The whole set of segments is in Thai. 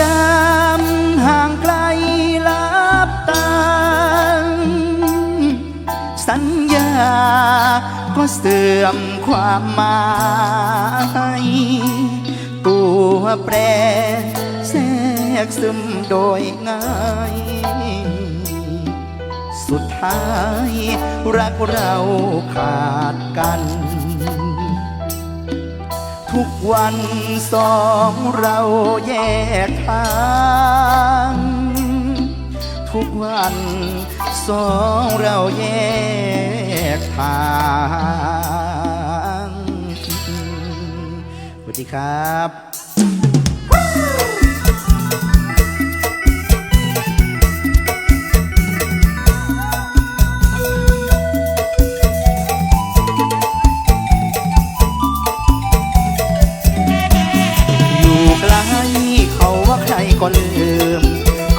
ยามห่างไกลลับตา สัญญาก็เสื่อมความหมายตัวแปรแทรกซึมโดยง่าย สุดท้ายรักเราขาดกัน ทุกวันสองเราแยกทางทุกวันสองเราแยกทางสวัสดีครับ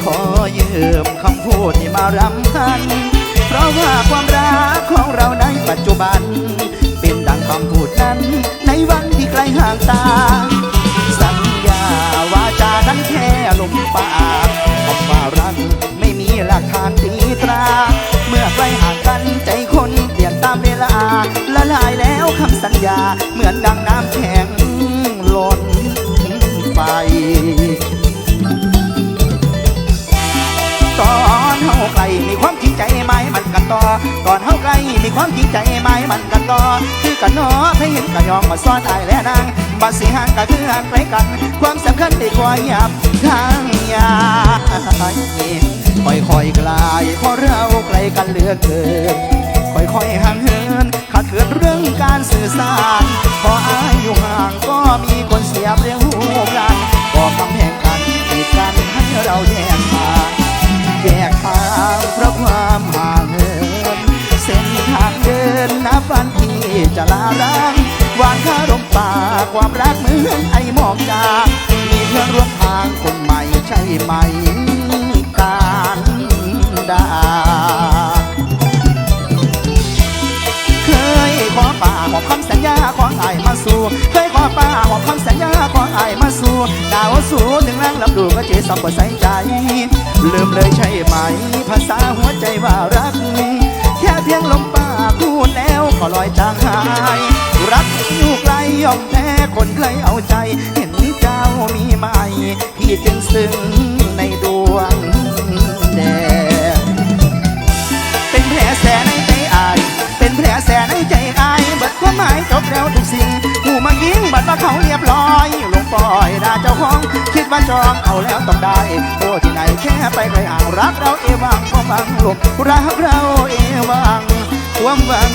ขอยืมคำพูดที่มารำพัน เพราะว่าความรักของเราในปัจจุบัน เป็นดังคำพูดนั้น ในวันที่ไกลห่างตา สัญญาวาจานั้นแค่ลมปากคำว่ารักไม่มีหลักฐานตีตรา เมื่อไกลห่างกันใจคนเปลี่ยนตามเวลา ละลายแล้วคำสัญญาเหมือนดังน้ำแข็งล้นไป ต่อตอนเฮาไกลมีความจริงใจไหมมันกันต่อคือกันเนาะให้เห็นกันยองมาซ้อนอายและนางบัดสิห่างก็คือห่างไกลกัน ความสำคัญได้กว่ายับทางยาค่อยๆกลายเพราะเราไกลกันเหลือเกินค่อยๆห่างเหินขาดเกินเรื่องการสื่อสารพออายอยู่ห่างก็มีคนเสียเรียงหูกัน ความรักเหมือนไอหมอกจางมีเพื่อนร่วมทางคนใหม่ใช่ไหมการดาเคยขอป่าหอคำสัญญาของอมาสู่เคยขอป่าหอคำสัญญาของอมาสู่ดาวสู่ถึงแรงรับดูก็เจสัมปใส่ใจ ลืมเลยใช่ไหม ภาษาหัวใจว่ารัก แค่เพียงลมปากพูดแล้วก็ลอยจางหายรักอยู่ ไกลย่อมแพ้คนใครเอาใจ เห็นเจ้ามีไหมพี่จึงซึ้งในดวงแดงเป็นแผลแสในใจอาย เป็นแผลแสในใจอายเบิดความหมายจบแล้วทุกสิ่งหูมายิงบัดว่าเขาเรียบร้อยลงปล่อยด่าเจ้าของคิดว่าจองเอาแล้วต้องได้โตที่ไหนแค่ไปไกลห่างรักเราเอวังความหวังลมรักเราเอวังความหวัง